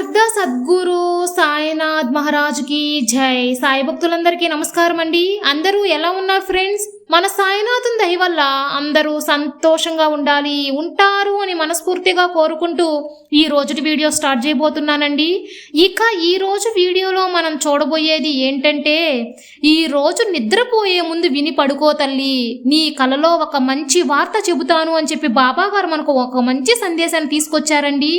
సమర్థ సద్గురు సాయినాథ్ మహారాజుకి జై. సాయి భక్తులందరికీ నమస్కారం అండి. అందరూ ఎలా ఉన్నారు ఫ్రెండ్స్? మన సాయినాథం దయ వల్ల అందరూ సంతోషంగా ఉండాలి ఉంటారు అని మనస్ఫూర్తిగా కోరుకుంటూ ఈ రోజుటి వీడియో స్టార్ట్ చేయబోతున్నానండి. ఇక ఈ రోజు వీడియోలో మనం చూడబోయేది ఏంటంటే ఈ రోజు నిద్రపోయే ముందు విని పడుకో తల్లి. నీ కలలో ఒక మంచి వార్త చెబుతాను అని చెప్పి బాబా గారు మనకు ఒక మంచి సందేశాన్ని తీసుకొచ్చారండి.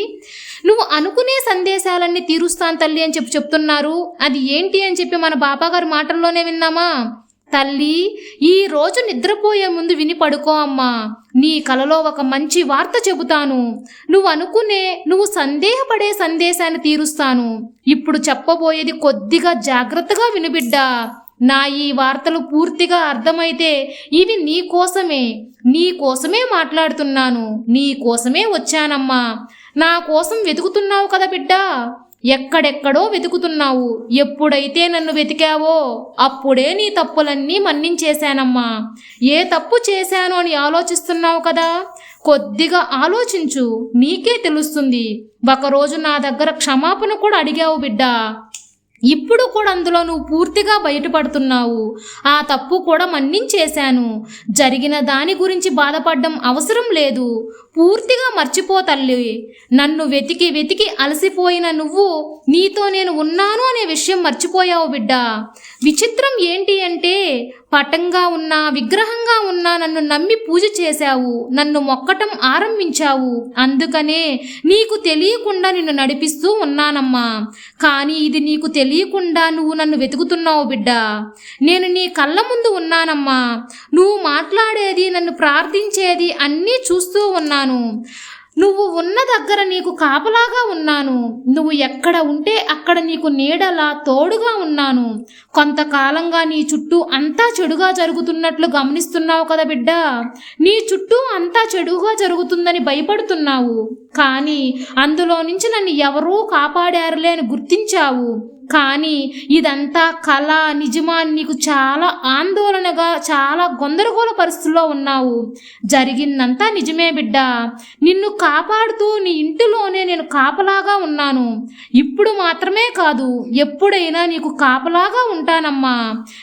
నువ్వు అనుకునే సందేశాలన్నీ తీరుస్తాను తల్లి అని చెప్పి చెప్తున్నారు. అది ఏంటి అని చెప్పి మన బాపాగారి మాటల్లోనే విన్నామా? తల్లి ఈ రోజు నిద్రపోయే ముందు విని పడుకో అమ్మా. నీ కలలో ఒక మంచి వార్త చెబుతాను. నువ్వు అనుకునే నువ్వు సందేహపడే సందేశాన్ని తీరుస్తాను. ఇప్పుడు చెప్పబోయేది కొద్దిగా జాగ్రత్తగా వినుబిడ్డా నా ఈ వార్తలు పూర్తిగా అర్థమైతే ఇవి నీ కోసమే. నీ కోసమే మాట్లాడుతున్నాను. నీ కోసమే వచ్చానమ్మా. నా కోసం వెతుకుతున్నావు కదా బిడ్డా. ఎక్కడెక్కడో వెతుకుతున్నావు. ఎప్పుడైతే నన్ను వెతికావో అప్పుడే నీ తప్పులన్నీ మన్నించేశానమ్మా. ఏ తప్పు చేశాను అని ఆలోచిస్తున్నావు కదా? కొద్దిగా ఆలోచించు. నీకే తెలుస్తుంది. ఒకరోజు నా దగ్గర క్షమాపణ కూడా అడిగావు బిడ్డా. ఇప్పుడు కూడా అందులో నువ్వు పూర్తిగా బయటపడుతున్నావు. ఆ తప్పు కూడా మన్నించేశాను. జరిగిన దాని గురించి బాధపడడం అవసరం లేదు. పూర్తిగా మర్చిపోతల్లి నన్ను వెతికి వెతికి అలసిపోయిన నువ్వు నీతో నేను ఉన్నాను అనే విషయం మర్చిపోయావు బిడ్డ. విచిత్రం ఏంటి అంటే పటంగా ఉన్నా విగ్రహంగా ఉన్నా నన్ను నమ్మి పూజ చేశావు నన్ను మొక్కటం ఆరంభించావు. అందుకనే నీకు తెలియకుండా నిన్ను నడిపిస్తూ ఉన్నానమ్మా. కానీ ఇది నీకు తెలియకుండా నువ్వు నన్ను వెతుకుతున్నావు బిడ్డ. నేను నీ కళ్ళ ముందు ఉన్నానమ్మా. నువ్వు మాట్లాడేది నన్ను ప్రార్థించేది అన్నీ చూస్తూ ఉన్నాను నువ్వు ఉన్న దగ్గర నీకు కాపలాగా ఉన్నాను. నువ్వు ఎక్కడ ఉంటే అక్కడ నీకు నీడలా తోడుగా ఉన్నాను. కొంతకాలంగా నీ చుట్టూ అంతా చెడుగా జరుగుతున్నట్లు గమనిస్తున్నావు కదా బిడ్డ. నీ చుట్టూ అంతా చెడుగా జరుగుతుందని భయపడుతున్నావు. కానీ అందులో నుంచి నన్ను ఎవరూ కాపాడారులే అని గుర్తించావు. కానీ ఇదంతా కళ నిజమా అని నీకు చాలా ఆందోళనగా చాలా గందరగోళ పరిస్థితుల్లో ఉన్నావు. జరిగిందంతా నిజమే బిడ్డ. నిన్ను కాపాడుతూ నీ ఇంటిలోనే నేను కాపలాగా ఉన్నాను. ఇప్పుడు మాత్రమే కాదు ఎప్పుడైనా నీకు కాపలాగా ఉంటానమ్మా.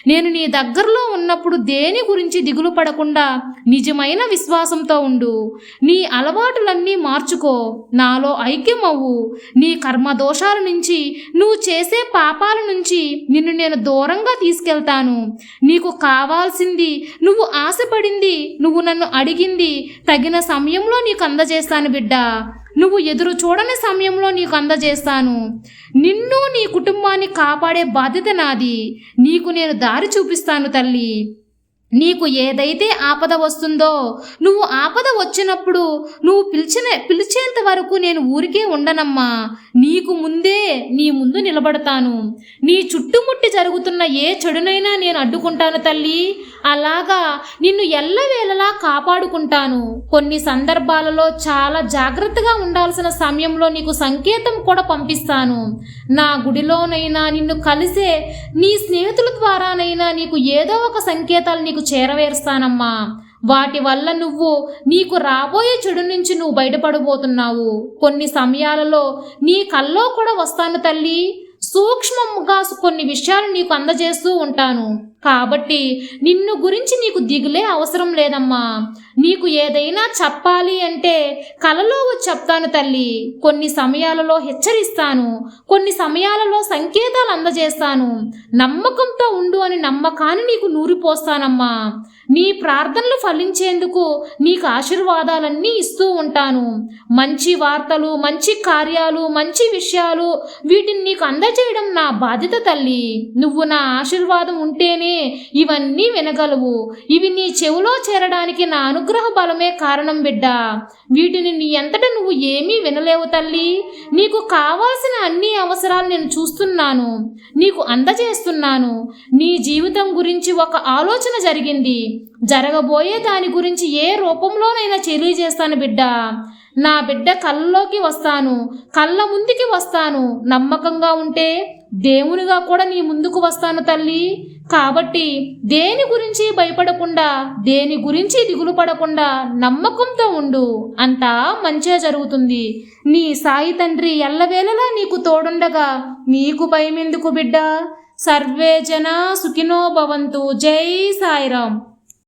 నేను నీ దగ్గరలో ఉన్నప్పుడు దేని గురించి దిగులు పడకుండా నిజమైన విశ్వాసంతో ఉండు. నీ అలవాటులన్నీ మార్చుకో. నాలో ఐక్యం అవ్వు నీ కర్మ దోషాల నుంచి నువ్వు చేసే పాపాల నుంచి నిన్ను నేను దూరంగా తీసుకెళ్తాను. నీకు కావాల్సింది నువ్వు ఆశపడింది నువ్వు నన్ను అడిగింది తగిన సమయంలో నీకు అందజేస్తాను బిడ్డ. నువ్వు ఎదురు చూడని సమయంలో నీకు అందజేస్తాను. నిన్ను నీ కుటుంబాన్ని కాపాడే బాధ్యత నాది. నీకు నేను దారి చూపిస్తాను తల్లి. నీకు ఏదైతే ఆపద వస్తుందో నువ్వు ఆపద వచ్చినప్పుడు నువ్వు పిలిచిన పిలిచేంత వరకు నేను ఊరికే ఉండనమ్మా. నీకు ముందే నీ ముందు నిలబడతాను. నీ చుట్టుముట్టి జరుగుతున్న ఏ చెడునైనా నేను అడ్డుకుంటాను తల్లి. అలాగా నిన్ను ఎల్లవేళలా కాపాడుకుంటాను. కొన్ని సందర్భాలలో చాలా జాగ్రత్తగా ఉండాల్సిన సమయంలో నీకు సంకేతం కూడా పంపిస్తాను. నా గుడిలోనైనా నిన్ను కలిసే నీ స్నేహితుల ద్వారానైనా నీకు ఏదో ఒక సంకేతాలు నీకు చేరవేరుస్తానమ్మా. వాటి వల్ల నువ్వు నీకు రాబోయే చెడు నుంచి నువ్వు బయటపడబోతున్నావు. కొన్ని సమయాలలో నీ కల్లో కూడా వస్తాను తల్లి. సూక్ష్మంగా కొన్ని విషయాలు నీకు అందజేస్తూ ఉంటాను. కాబట్టి నిన్ను గురించి నీకు దిగులే అవసరం లేదమ్మా. నీకు ఏదైనా చెప్పాలి అంటే కలలో చెప్తాను తల్లి. కొన్ని సమయాలలో హెచ్చరిస్తాను. కొన్ని సమయాలలో సంకేతాలు అందజేస్తాను. నమ్మకంతో ఉండు అని నమ్మకాన్ని నీకు నూరిపోస్తానమ్మా. నీ ప్రార్థనలు ఫలించేందుకు నీకు ఆశీర్వాదాలన్నీ ఇస్తూ ఉంటాను. మంచి వార్తలు మంచి కార్యాలు మంచి విషయాలు వీటిని నీకు అందజేయడం నా బాధ్యత తల్లి. నువ్వు నా ఆశీర్వాదం ఉంటేనే ఇవన్నీ వినగలవు. ఇవి నీ చెవులో చేరడానికి నా అనుగ్రహ బలమే కారణం బిడ్డ. వీటిని నీ ఎంతట నువ్వు ఏమీ వినలేవు తల్లి. నీకు కావాల్సిన అన్ని అవసరాలు నేను చూస్తున్నాను. నీకు అందజేస్తున్నాను. నీ జీవితం గురించి ఒక ఆలోచన జరిగింది. జరగబోయే దాని గురించి ఏ రూపంలోనైనా తెలియజేస్తాను బిడ్డ. నా బిడ్డ కళ్ళలోకి వస్తాను. కళ్ళ ముందుకి వస్తాను. నమ్మకంగా ఉంటే దేవునిగా కూడా నీ ముందుకు వస్తాను తల్లి. కాబట్టి దేని గురించి భయపడకుండా దేని గురించి దిగులు పడకుండా నమ్మకంతో ఉండు. అంతా మంచిగా జరుగుతుంది. నీ సాయి తండ్రి ఎల్లవేళలా నీకు తోడుండగా నీకు భయమెందుకు బిడ్డ? సర్వే జన సుఖినో భవంతు. జై సాయిరాం